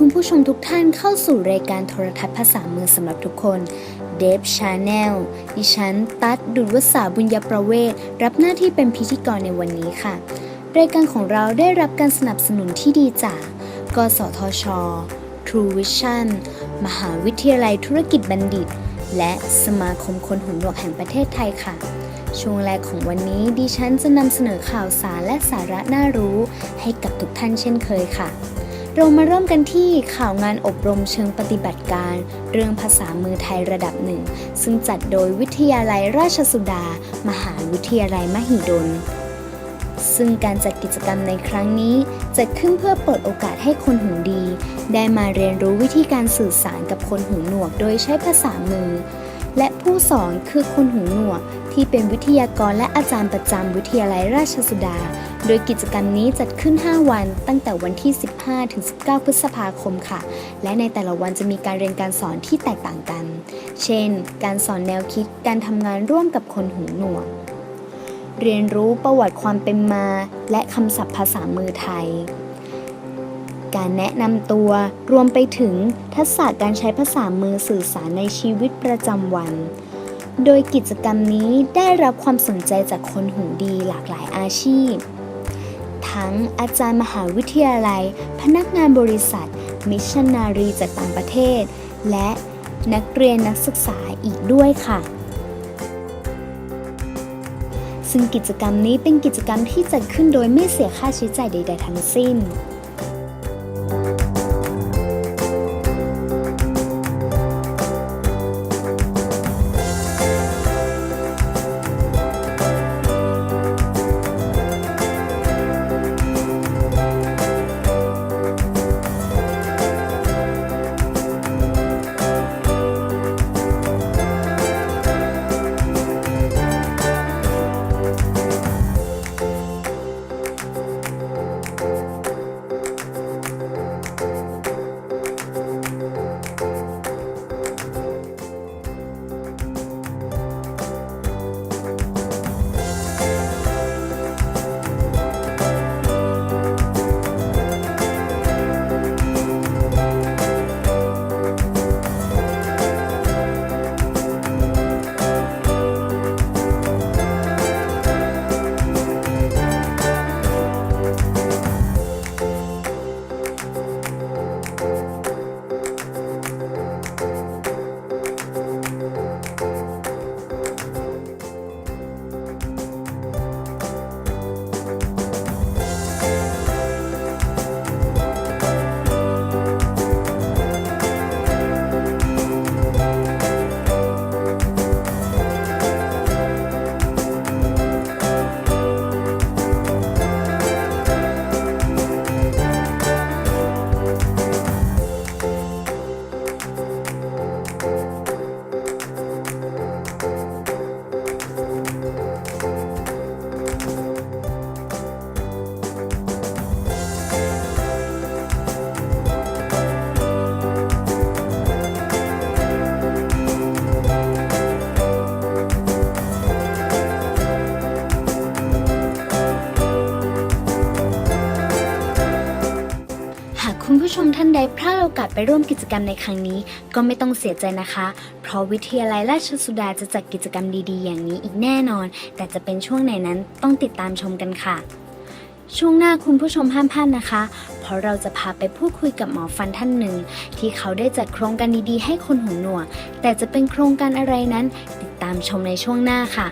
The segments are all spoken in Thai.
คุณผู้ชมทุกท่านเข้าสู่รายการโทรทัศน์ภาษามือสำหรับทุกคนเดฟชาแนลดิฉัน ตัดดุลวสาบุญญประเวศรับหน้าที่เป็นพิธีกรในวันนี้ค่ะ รายการของเราได้รับการสนับสนุนที่ดีจาก กสทช True Vision มหาวิทยาลัยธุรกิจบัณฑิต และสมาคมคนหูหนวกแห่งประเทศไทยค่ะช่วงแรกของวันนี้ดิฉันจะนำเสนอข่าวสารและสาระน่ารู้ให้กับทุกท่านเช่นเคยค่ะ เรามาเริ่มกันที่ข่าวงานอบรมเชิงปฏิบัติการ เรื่องภาษามือไทยระดับหนึ่ง ซึ่งจัดโดยวิทยาลัยราชสุดา มหาวิทยาลัยมหิดล ซึ่งการจัดกิจกรรมในครั้งนี้จัดขึ้นเพื่อเปิดโอกาสให้คนหูดี ได้มาเรียนรู้วิธีการสื่อสารกับคนหูหนวกโดยใช้ภาษามือ และผู้สอนคือคนหูหนวกที่เป็นวิทยากรและอาจารย์ประจำวิทยาลัยราชสุดา โดยกิจกรรมนี้จัดขึ้น 5 วัน ตั้งแต่วันที่ 15 ถึง 19 พฤษภาคมค่ะ และในแต่ละวันจะมีการเรียนการสอนที่แตกต่างกัน เช่น การสอนแนวคิด การทำงานร่วมกับคนหูหนวก เรียนรู้ประวัติความเป็นมา และคำศัพท์ภาษามือไทย การแนะนำตัว รวมไปถึงทักษะการใช้ภาษามือสื่อสารในชีวิตประจำวันโดยกิจกรรมนี้ได้รับความสนใจจากคนหูดีหลากหลายอาชีพ ทั้งอาจารย์มหาวิทยาลัย พนักงานบริษัท มิชชันนารีจากต่างประเทศ และนักเรียนนักศึกษาอีกด้วยค่ะ ซึ่งกิจกรรมนี้เป็นกิจกรรมที่จัดขึ้นโดยไม่เสียค่าใช้จ่ายใด ๆ ทั้งสิ้น โอกาสไปร่วมกิจกรรมในครั้งนี้ ก็ไม่ต้องเสียใจนะคะ เพราะวิทยาลัยราชสุดาจะจัดกิจกรรมดีๆ อย่างนี้อีกแน่นอน แต่จะเป็นช่วงไหนนั้นต้องติดตามชมกันค่ะ ช่วงหน้าคุณผู้ชมห้ามพลาดนะคะ เพราะเราจะพาไปพูดคุยกับหมอฟันท่านหนึ่ง ที่เขาได้จัดโครงการดีๆ ให้คนหูหนวกแต่จะเป็นโครงการอะไรนั้น ติดตามชมในช่วงหน้าค่ะ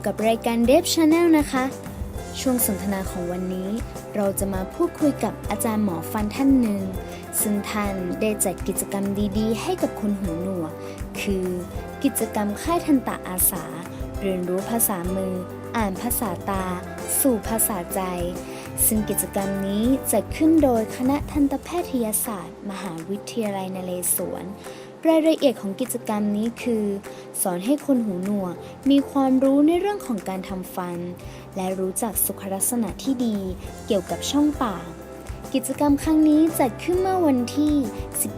อยู่กับรายการ d e v Channel นะคะ ช่วงสนทนาของวันนี้ เราจะมาพูดคุยกับอาจารย์หมอฟันท่านหนึ่ง ซึ่งท่านได้จัดกิจกรรมดีๆ ให้กับคนหูหนวก คือกิจกรรมค่ายทันตะอาสา เรียนรู้ภาษามือ อ่านภาษาตา สู่ภาษาใจ ซึ่งกิจกรรมนี้จัดขึ้นโดยคณะทันตแพทยศาสตร์ มหาวิทยาลัยนเรศวร รายละเอียดของกิจกรรมนี้คือ สอนให้คนหูหนวกมีความรู้ในเรื่องของการทำฟัน และรู้จักสุขลักษณะที่ดีเกี่ยวกับช่องปาก กิจกรรมครั้งนี้จัดขึ้นเมื่อวันที่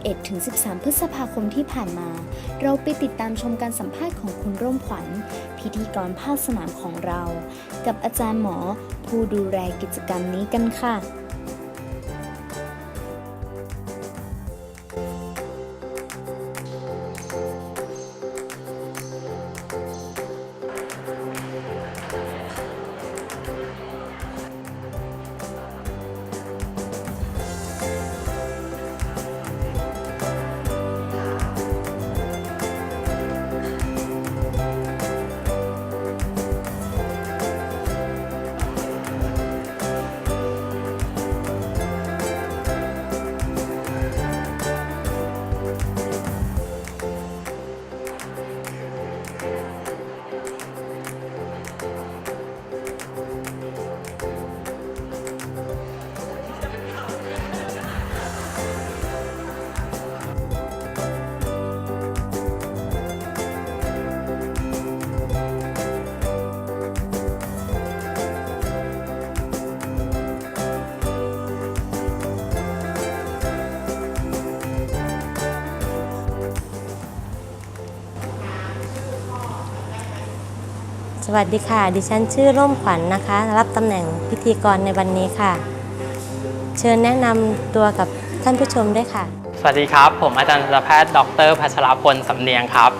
11-13 พฤษภาคมที่ผ่านมา เราไปติดตามชมการสัมภาษณ์ของคุณร่มขวัญ พิธีกรภาคสนามของเรา กับอาจารย์หมอผู้ดูแลกิจกรรมนี้กันค่ะ วัสดีค่ะ ดิฉันชื่อร่มขวัญนะคะ รับตำแหน่งพิธีกรในวันนี้ค่ะ เชิญแนะนำตัวกับท่านผู้ชมด้วยค่ะ สวัสดีครับ ผมอาจารย์สัตวแพทย์ดรพัชรพลสำเนียงครับ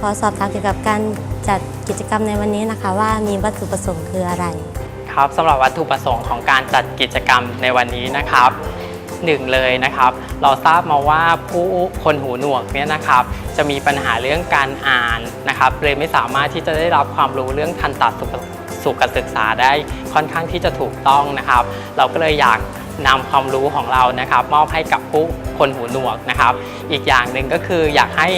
ขอสอบถามเกี่ยวกับการ จัดกิจกรรมในวันนี้นะคะ ว่ามีวัตถุประสงค์คืออะไร ครับสำหรับวัตถุประสงค์ของการจัดกิจกรรมในวันนี้นะครับหนึ่งเลยนะครับ เราทราบมาว่าผู้คนหูหนวกเนี่ยนะครับ จะมีปัญหาเรื่องการอ่านนะครับเลยไม่สามารถที่จะได้รับความรู้เรื่องทันตสุขสุขศึกษาได้ค่อนข้างที่จะถูกต้องนะครับ เราก็เลยอยากนำความรู้ของเรานะครับ มอบให้กับผู้คนหูหนวกนะครับ อีกอย่างหนึ่งก็คืออยากให้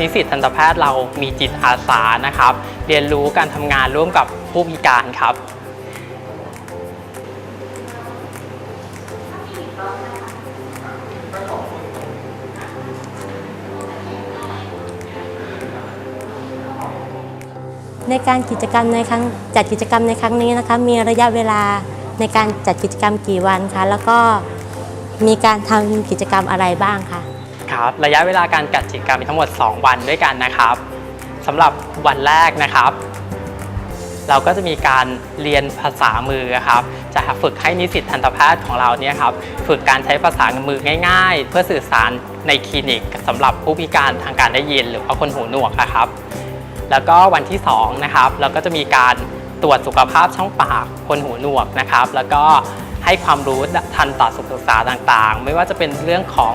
นิสิตทันตแพทย์เรามีจิตอาสานะครับ เรียนรู้การทำงานร่วมกับผู้พิการครับในการกิจกรรมในครั้งจัดกิจกรรมในครั้งนี้นะคะมีระยะเวลาในการจัดกิจกรรมกี่วันคะแล้วก็มีการทำกิจกรรมอะไรบ้างคะ ครับระยะเวลาการจัดกิจกรรมมีทั้งหมด 2 วันด้วยกันนะครับสำหรับวันแรกนะครับ เราก็จะมีการเรียนภาษามือครับ จะฝึกให้นิสิตทันตแพทย์ของเราเนี่ยครับฝึกการใช้ภาษามือง่าย ๆ เพื่อสื่อสารในคลินิกสำหรับผู้พิการทางการได้ยิน หรือว่าคนหูหนวกนะครับ แล้วก็วันที่2นะครับเราก็จะมีการตรวจสุขภาพช่องปากคนหูหนวกนะครับ แล้วก็ให้ความรู้ทันต่อสุขศึกษาต่างๆ ไม่ว่าจะเป็นเรื่องของ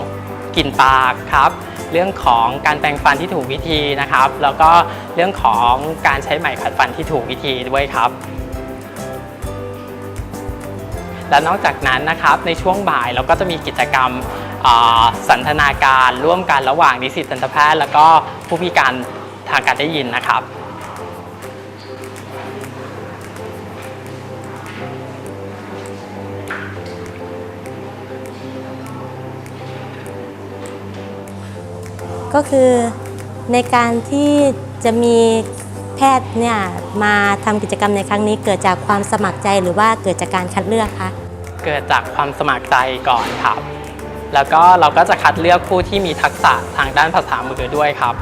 กลิ่นปากครับเรื่องของการแปรงฟันที่ถูกวิธีนะครับ แล้วก็เรื่องของการใช้ไหมขัดฟันที่ถูกวิธีด้วยครับ และนอกจากนั้นนะครับในช่วงบ่ายเราก็จะมีกิจกรรมสันทนาการร่วมกันระหว่างนิสิตทันตแพทย์ แล้วก็ผู้พิการทางการได้ยินนะครับ ก็คือในการที่จะมีแพทย์เนี่ยมาทำกิจกรรมในครั้งนี้ เกิดจากความสมัครใจหรือว่าเกิดจากการคัดเลือกคะเกิดจากความสมัครใจก่อนครับ แล้วก็เราก็จะคัดเลือกผู้ที่มีทักษะทางด้านภาษามือด้วยครับ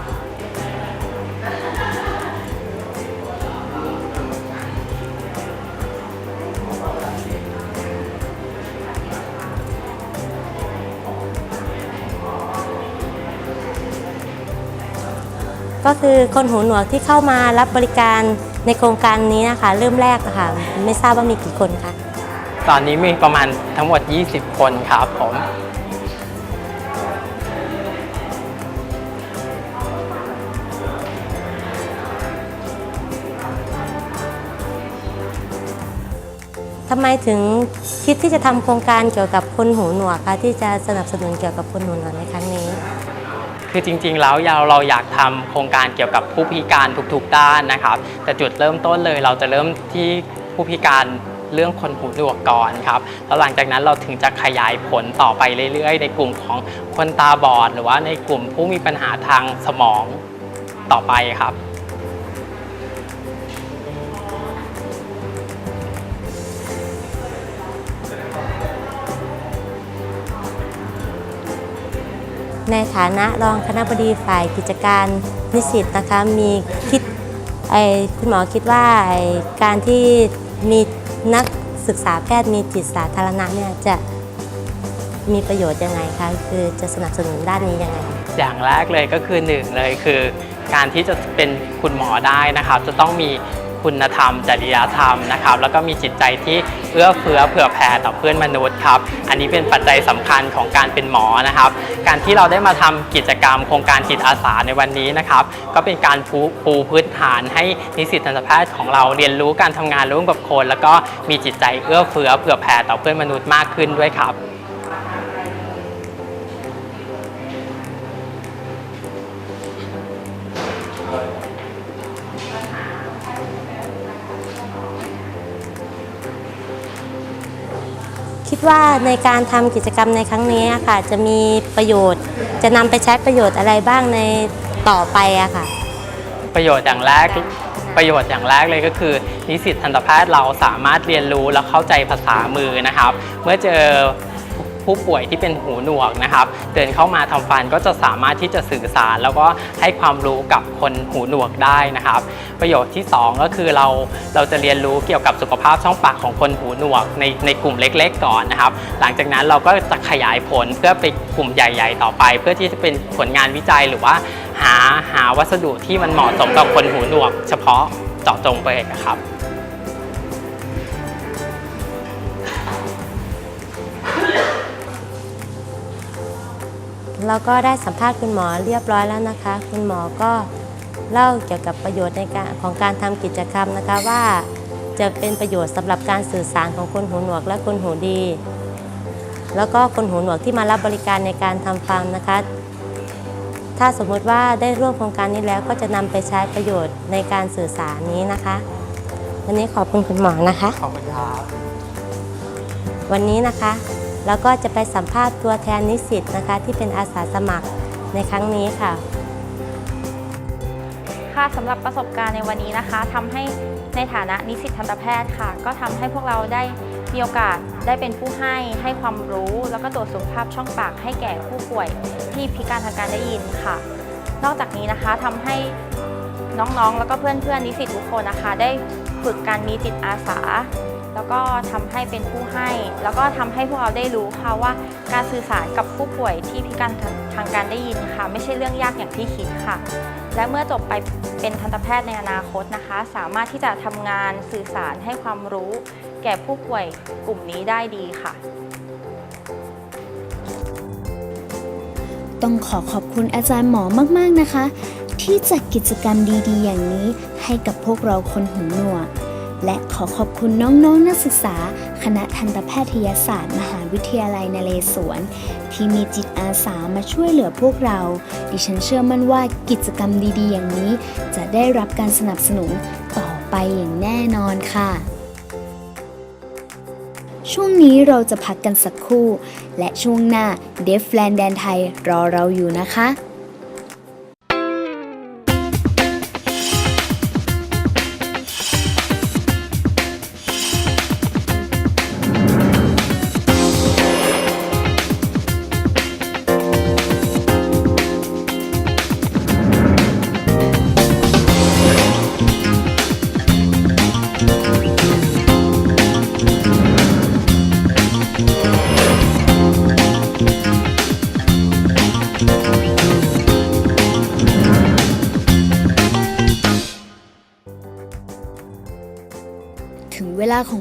ก็คือคนหูหนวกที่เข้ามารับบริการในโครงการนี้นะคะเริ่มแรกนะคะไม่ทราบว่ามีกี่คนคะตอนนี้มีประมาณทั้งหมด 20 คนครับผมทำไมถึงคิดที่จะทำโครงการเกี่ยวกับคนหูหนวกคะที่จะสนับสนุนเกี่ยวกับคนหูหนวกในครั้งนี้ คือจริงๆแล้วเราเราอยากทำโครงการเกี่ยวกับผู้พิการทุกๆ ด้านนะครับ แต่จุดเริ่มต้นเลยเราจะเริ่มที่ผู้พิการเรื่องคนหูหนวกก่อนครับ แล้วหลังจากนั้นเราถึงจะขยายผลต่อไปเรื่อยๆ ในกลุ่มของคนตาบอด หรือว่าในกลุ่มผู้มีปัญหาทางสมองต่อไปครับ ในฐานะรองคณะบดีฝ่ายกิจการนิสิตนะคะมีคิดไอคุณหมอคิดว่าไอการที่มีนักศึกษาแพทย์มีจิตสาธารณะเนี่ยจะมีประโยชน์ยังไงคะคือจะสนับสนุนด้านนี้ยังไง อย่างแรกเลยก็คือหนึ่งเลยคือ การที่จะเป็นคุณหมอได้นะครับ จะต้องมี คุณธรรม จริยธรรมนะครับ แล้วก็มีจิตใจที่เอื้อเฟื้อเผื่อแผ่ต่อเพื่อนมนุษย์ครับ อันนี้เป็นปัจจัยสำคัญของการเป็นหมอนะครับ การที่เราได้มาทำกิจกรรม โครงการจิตอาสาในวันนี้นะครับ ก็เป็นการปูปูพื้นฐานให้นิสิตทันตแพทย์ของเราเรียนรู้การทำงานร่วมกับคน แล้วก็มีจิตใจเอื้อเฟื้อเผื่อแผ่ต่อเพื่อนมนุษย์มากขึ้นด้วยครับ ดว่าในการทำกิจกรรมในครั้งนี้ค่ะ จะมีประโยชน์ จะนำไปใช้ประโยชน์อะไรบ้างในต่อไปอะค่ะ ประโยชน์อย่างแรกประโยชน์อย่างแรกเลยก็คือ นิสิตทันตแพทย์เราสามารถเรียนรู้และเข้าใจภาษามือนะครับ เมื่อเจอ ผู้ป่วยที่เป็นหูหนวกนะครับ เดินเข้ามาทำฟันก็จะสามารถที่จะสื่อสาร แล้วก็ให้ความรู้กับคนหูหนวกได้นะครับ ประโยชน์ที่ 2 ก็คือเราเราจะเรียนรู้เกี่ยวกับสุขภาพช่องปากของคนหูหนวกในในกลุ่มเล็ก ๆ ก่อนนะครับ หลังจากนั้นเราก็จะขยายผลเพื่อไปกลุ่มใหญ่ ๆ ต่อไป เพื่อที่จะเป็นผลงานวิจัยหรือว่าหาหาวัสดุที่มันเหมาะสมกับคนหูหนวก เฉพาะเจาะจงไปนะครับ เราก็ได้สัมภาษณ์คุณหมอเรียบร้อยแล้วนะคะ คุณหมอก็เล่าเกี่ยวกับประโยชน์ในการของการทำกิจกรรมนะคะว่าจะเป็นประโยชน์สำหรับการสื่อสารของคนหูหนวกและคนหูดี แล้วก็คนหูหนวกที่มารับบริการในการทำฟังนะคะ ถ้าสมมุติว่าได้ร่วมโครงการนี้แล้วก็จะนำไปใช้ประโยชน์ในการสื่อสารนี้นะคะ วันนี้ขอบคุณคุณหมอนะคะ ขอบคุณครับวันนี้นะคะ เราก็จะไปสัมภาษณ์ตัวแทนนิสิตนะคะ ที่เป็นอาสาสมัครในครั้งนี้ค่ะ ค่ะสำหรับประสบการณ์ในวันนี้นะคะทำให้ในฐานะนิสิตทันตแพทย์ค่ะ ก็ทำให้พวกเราได้มีโอกาสได้เป็นผู้ให้ให้ความรู้ แล้วก็ตรวจสุขภาพช่องปากให้แก่ผู้ป่วยที่พิการทางการได้ยินค่ะ นอกจากนี้นะคะทำให้น้องๆ แล้วก็เพื่อนๆนิสิตทุกคนนะคะ ได้ฝึกการมีจิตอาสา แล้วก็ทำให้เป็นผู้ให้ แล้วก็ทำให้พวกเราได้รู้ค่ะว่า การสื่อสารกับผู้ป่วยที่พิการทางการได้ยินค่ะ ไม่ใช่เรื่องยากอย่างที่คิดค่ะ และเมื่อจบไปเป็นทันตแพทย์ในอนาคตนะคะ สามารถที่จะทำงานสื่อสารให้ความรู้ แก่ผู้ป่วยกลุ่มนี้ได้ดีค่ะต้องขอขอบคุณอาจารย์หมอมาก ๆ นะคะ ที่จัดกิจกรรมดี ๆ อย่างนี้ให้กับพวกเราคนหูหนวก และขอขอบคุณน้องๆนนักศึกษา คณะทันตแพทยศาสตร์ มหาวิทยาลัยนเรศวร ที่มีจิตอาสามาช่วยเหลือพวกเรา ดิฉันเชื่อมั่นว่ากิจกรรมดีๆ อย่างนี้ จะได้รับการสนับสนุนต่อไปอย่างแน่นอนค่ะ ช่วงนี้เราจะพักกันสักครู่ และช่วงหน้าเดฟแลนด์แดนไทยรอเราอยู่นะคะ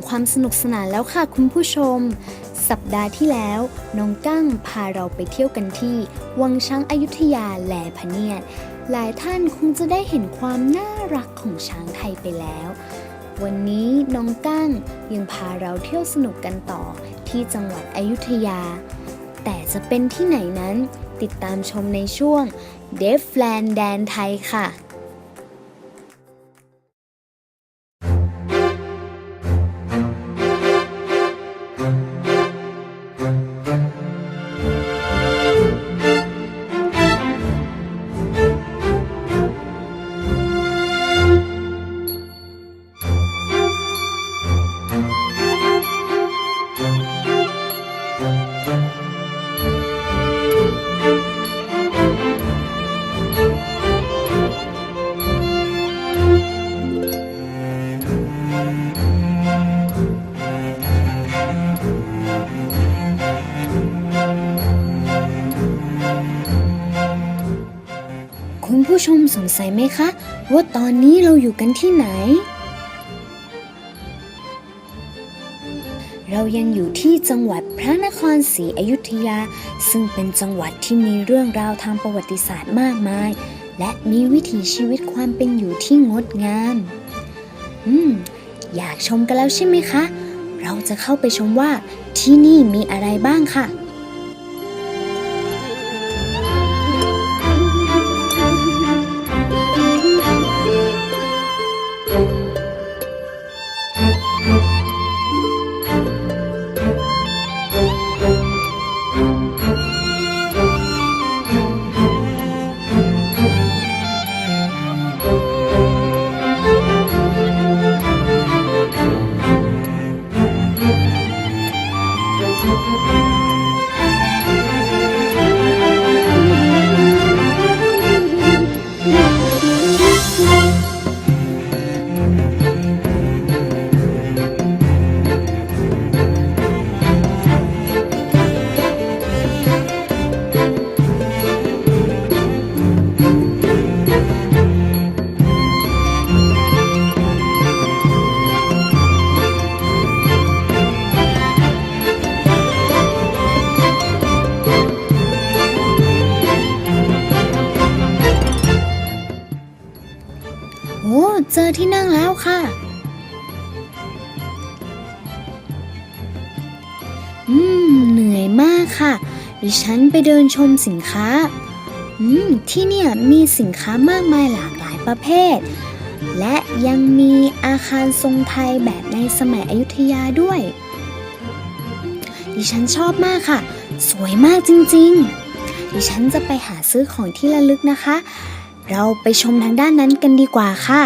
ความสนุกสนานแล้วค่ะคุณผู้ชม สัปดาห์ที่แล้ว น้องกั้งพาเราไปเที่ยวกันที่ วังช้างอายุทยาแหลพเนียด หลายท่านคงจะได้เห็นความน่ารักของช้างไทยไปแล้ว วันนี้น้องกั้งยังพาเราเที่ยวสนุกกันต่อที่จังหวัดอยุธยา แต่จะเป็นที่ไหนนั้นติดตามชมในช่วงเดฟแลนแดนไทยค่ะ สัยไหมคะ ว่าตอนนี้เราอยู่กันที่ไหน เรายังอยู่ที่จังหวัดพระนครศรีอยุธยา ซึ่งเป็นจังหวัดที่มีเรื่องราวทางประวัติศาสตร์มากมาย และมีวิถีชีวิตความเป็นอยู่ที่งดงาม อืม อยากชมกันแล้วใช่ไหมคะ เราจะเข้าไปชมว่าที่นี่มีอะไรบ้างค่ะ เดินชมสินค้าอืมที่เนี่ยมีสินค้ามากมายหลากหลายประเภท และยังมีอาคารทรงไทยแบบในสมัยอยุธยาด้วย ดิฉันชอบมากค่ะ สวยมากจริง ๆ ดิฉันจะไปหาซื้อของที่ระลึกนะคะ เราไปชมทางด้านนั้นกันดีกว่าค่ะ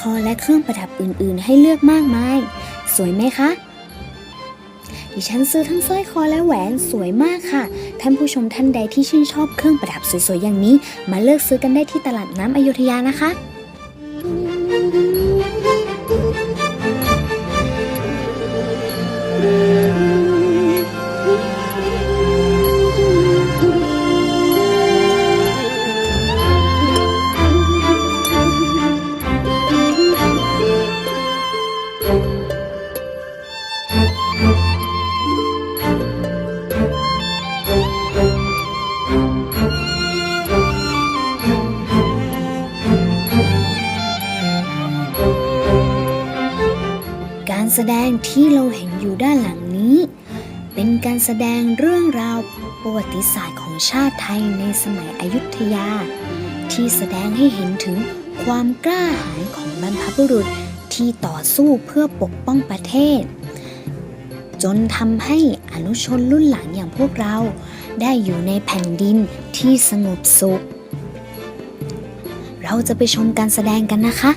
คอและเครื่องประดับอื่นๆ ให้เลือกมากมาย สวยไหมคะ ดิฉันซื้อทั้งสร้อยคอและแหวนสวยมากค่ะ ท่านผู้ชมท่านใดที่ชื่นชอบเครื่องประดับสวยๆอย่างนี้ มาเลือกซื้อกันได้ที่ตลาดน้ำอยุธยานะคะ แสดงเรื่องราวประวัติศาสตร์ของชาติไทยในสมัยอยุธยา ที่แสดงให้เห็นถึงความกล้าหาญของบรรพบุรุษที่ต่อสู้เพื่อปกป้องประเทศ จนทำให้อนุชนรุ่นหลังอย่างพวกเรา ได้อยู่ในแผ่นดินที่สงบสุข เราจะไปชมการแสดงกันนะคะ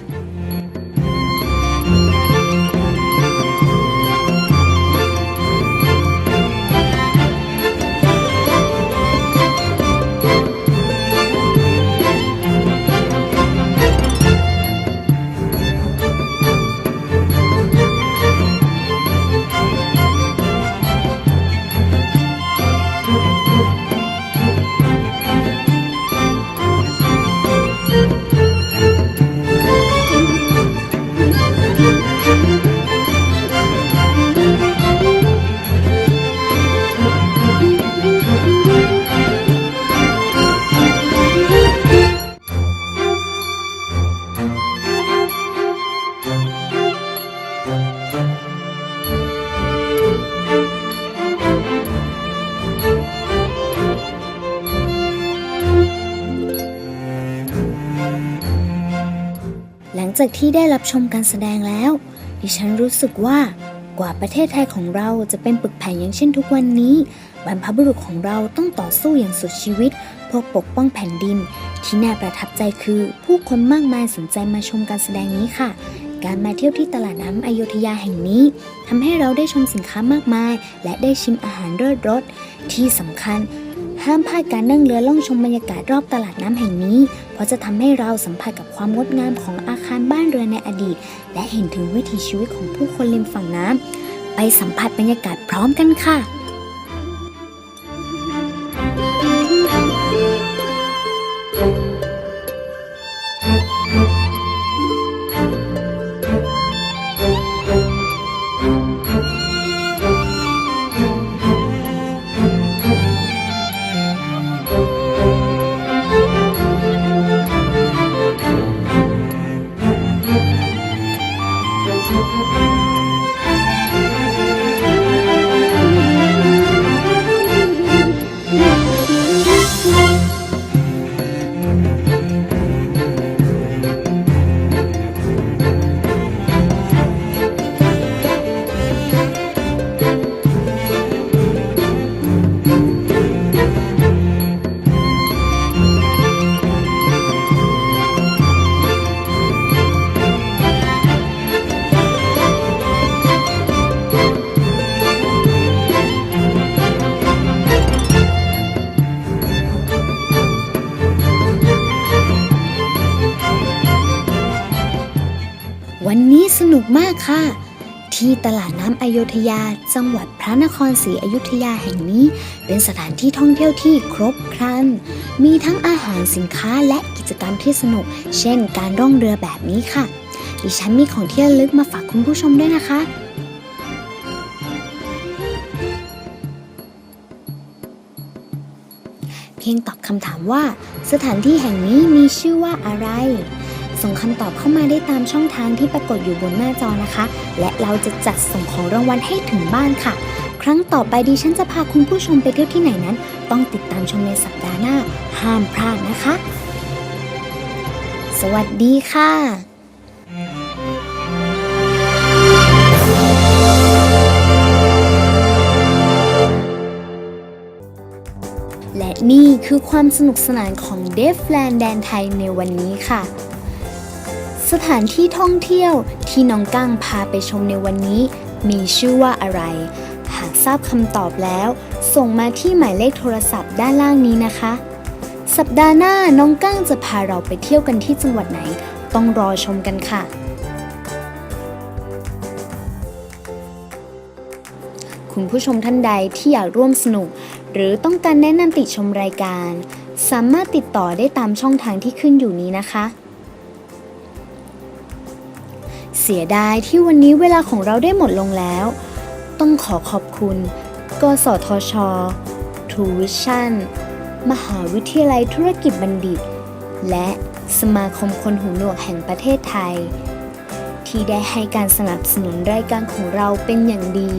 จากที่ได้รับชมการแสดงแล้ว ดิฉันรู้สึกว่ากว่าประเทศไทยของเราจะเป็นปึกแผ่นอย่างเช่นทุกวันนี้ บรรพบุรุษของเราต้องต่อสู้อย่างสุดชีวิตเพื่อปกป้องแผ่นดิน ที่น่าประทับใจคือผู้คนมากมายสนใจมาชมการแสดงนี้ค่ะ การมาเที่ยวที่ตลาดน้ำอโยธยาแห่งนี้ทำให้เราได้ชมสินค้ามากมาย และได้ชิมอาหารเลิศรสที่สำคัญห้ามพลาดการนั่งเรือล่องชมบรรยากาศรอบตลาดน้ำแห่งนี้ เพราะจะทำให้เราสัมผัสกับ ความงดงามของอาคารบ้านเรือนในอดีต และเห็นถึงวิถีชีวิตของผู้คนริมฝั่งน้ำไปสัมผัสบรรยากาศพร้อมกันค่ะ ที่ตลาดน้ำอโยธยา จังหวัดพระนครศรีอยุธยาแห่งนี้ เป็นสถานที่ท่องเที่ยวที่ครบครัน มีทั้งอาหารสินค้าและกิจกรรมที่สนุก เช่นการร่องเรือแบบนี้ค่ะ ดิฉันมีของเที่ระลึกมาฝากคุณผู้ชมด้วยนะคะเพียงตอบคำถามว่า สถานที่แห่งนี้มีชื่อว่าอะไร ส่งคำตอบเข้ามาได้ตามช่องทางที่ปรากฏอยู่บนหน้าจอนะคะ และเราจะจัดส่งของรางวัลให้ถึงบ้านค่ะ ครั้งต่อไปดิฉันจะพาคุณผู้ชมไปเที่ยวที่ไหนนั้น ต้องติดตามชมในสัปดาห์หน้า ห้ามพลาดนะคะ สวัสดีค่ะและนี่คือความสนุกสนานของเดฟแลนด์แดนไทยในวันนี้ค่ะ สถานที่ท่องเที่ยวที่น้องก้างพาไปชมในวันนี้ มีชื่อว่าอะไร หากทราบคำตอบแล้ว ส่งมาที่หมายเลขโทรศัพท์ด้านล่างนี้นะคะ สัปดาห์หน้าน้องก้างจะพาเราไปเที่ยวกันที่จังหวัดไหน ต้องรอชมกันค่ะ คุณผู้ชมท่านใดที่อยากร่วมสนุก หรือต้องการแนะนำติชมรายการ สามารถติดต่อได้ตามช่องทางที่ขึ้นอยู่นี้นะคะ เสียดายที่วันนี้เวลาของเราได้หมดลงแล้ว ต้องขอขอบคุณ กสทช ทูวิชั่น มหาวิทยาลัยธุรกิจบัณฑิต และสมาคมคนหูหนวกแห่งประเทศไทย ที่ได้ให้การสนับสนุนรายการของเราเป็นอย่างดี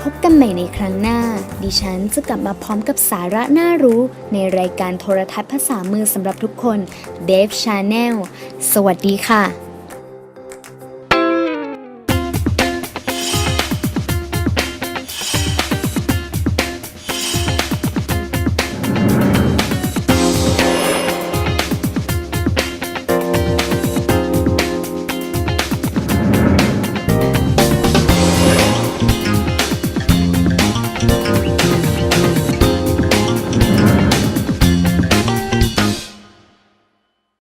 พบกันใหม่ในครั้งหน้า ดิฉันจะกลับมาพร้อมกับสาระน่ารู้ในรายการโทรทัศน์ภาษามือสำหรับทุกคน Dave Channel สวัสดีค่ะ